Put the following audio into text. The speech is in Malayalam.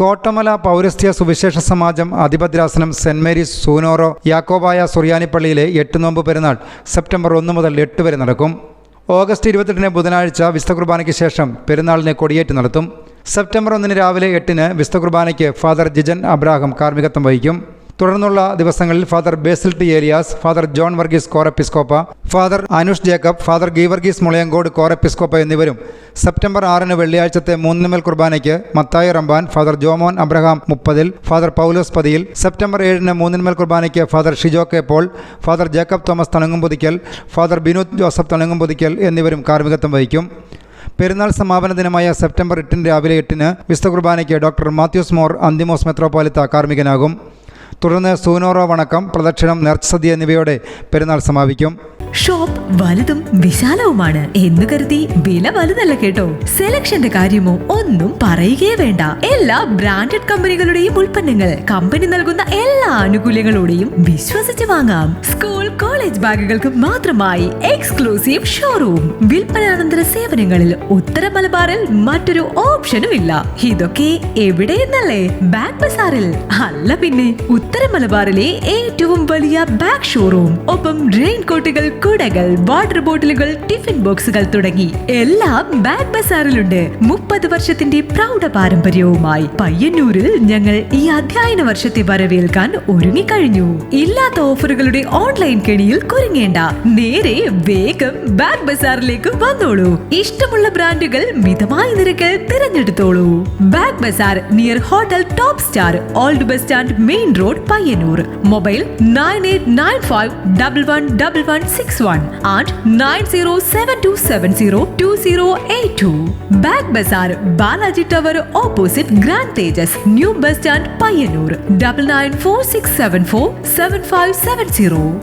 കോട്ടമല പൗരസ്ത്യ സുവിശേഷ സമാജം അധിപദ്രാസനം സെന്റ് മേരീസ് സൂനോറോ യാക്കോബായ സുറിയാനിപ്പള്ളിയിലെ എട്ട് നോമ്പ് പെരുന്നാൾ സെപ്റ്റംബർ ഒന്ന് മുതൽ എട്ട് വരെ നടക്കും. ഓഗസ്റ്റ് ഇരുപത്തെട്ടിന് ബുധനാഴ്ച വിശുദ്ധ കുർബാനയ്ക്ക് ശേഷം പെരുന്നാളിന് കൊടിയേറ്റ് നടത്തും. സെപ്റ്റംബർ ഒന്നിന് രാവിലെ എട്ടിന് വിശുദ്ധ കുർബാനയ്ക്ക് ഫാദർ ജിജൻ അബ്രാഹം കാർമ്മികത്വം വഹിക്കും. തുടർന്നുള്ള ദിവസങ്ങളിൽ father Basil T Elias father John Varghese Corepiscopa father Anush Jacob father Geevarghese Mulayankode കോറപ്പിസ്കോപ്പ എന്നിവരും സെപ്റ്റംബർ ആറിന് വെള്ളിയാഴ്ചത്തെ മൂന്നിന്മേൽ കുർബാനയ്ക്ക് മത്തായി റമ്പാൻ ഫാദർ ജോമോൻ അബ്രഹാം മുപ്പതിൽ ഫാദർ പൗലോസ് പതിയിൽ സെപ്റ്റംബർ ഏഴിന് മൂന്നിന്മേൽ കുർബാനയ്ക്ക് father Shijo K Paul father Jacob Thomas Thanangumputhickal father Binod Joseph Thanangumputhickal എന്നിവരും കാർമ്മികത്വം വഹിക്കും. പെരുന്നാൾ സമാപന ദിനമായ സെപ്റ്റംബർ എട്ടിന് രാവിലെ എട്ടിന് വിശുദ്ധ കുർബാനയ്ക്ക് ഡോക്ടർ മാത്യൂസ് മോർ അന്തിമോസ് മെത്രോപോലിത്ത കാർമ്മികനാകും. തുടർന്ന് സൂനോറോ വണക്കം പ്രദക്ഷിണം നേർച്ചസദ്യ എന്നിവയോടെ പെരുന്നാൾ സമാപിക്കും. ഷോപ്പ് വലുതും വിശാലവുമാണ് എന്ന് കരുതി വില വലുതല്ല കേട്ടോ. സെലക്ഷന്റെ കാര്യമോ ഒന്നും പറയുകയേ വേണ്ട. എല്ലാ ബ്രാൻഡഡ് കമ്പനികളുടെയും ഉൽപ്പന്നങ്ങൾ കമ്പനി നൽകുന്ന എല്ലാ ആനുകൂല്യങ്ങളോടെയും വിശ്വസിച്ച് വാങ്ങാം. സ്കൂൾ കോളേജ് ബാഗുകൾക്ക് മാത്രമായി എക്സ്ക്ലൂസീവ് ഷോറൂം. വിൽപ്പനാനന്തര സേവനങ്ങളിൽ ഉത്തര മലബാറിൽ മറ്റൊരു ഓപ്ഷനും ഇല്ല ഇതൊക്കെ എവിടെയെന്നല്ലേ? ബാഗ് ബസാറിൽ. അല്ല പിന്നെ ഉത്തര മലബാറിലെ ഏറ്റവും വലിയ ബാഗ് ഷോറൂം. ഒപ്പം റെയിൻകോട്ടുകൾ കുടകൾ വാട്ടർ ബോട്ടിലുകൾ ടിഫിൻ ബോക്സുകൾ തുടങ്ങി എല്ലാം ബാഗ് ബസാറിലുണ്ട്. മുപ്പത് വർഷത്തിന്റെ പ്രൗഢ പാരമ്പര്യവുമായി പയ്യന്നൂരിൽ ഞങ്ങൾ ഈ അധ്യയന വർഷത്തെ വരവേൽക്കാൻ ഒരുങ്ങിക്കഴിഞ്ഞു. ഇല്ലാത്ത ഓഫറുകളുടെ ഓൺലൈൻ കെണിയിൽ കുരുങ്ങേണ്ട. നേരെ വേഗം ബാഗ് ബസാറിലേക്ക് വന്നോളൂ. ഇഷ്ടമുള്ള ബ്രാൻഡുകൾ മിതമായ നിരക്കിൽ തിരഞ്ഞെടുത്തോളൂ. Bag bazaar near hotel top star old bus stand main road Payyanur. Mobile nine eight nine five double one double one six one and nine zero seven two seven zero two zero eight two. Bag bazaar Balaji tower opposite grand Thejas new bus stand Payyanur. Double nine four six seven four seven five seven zero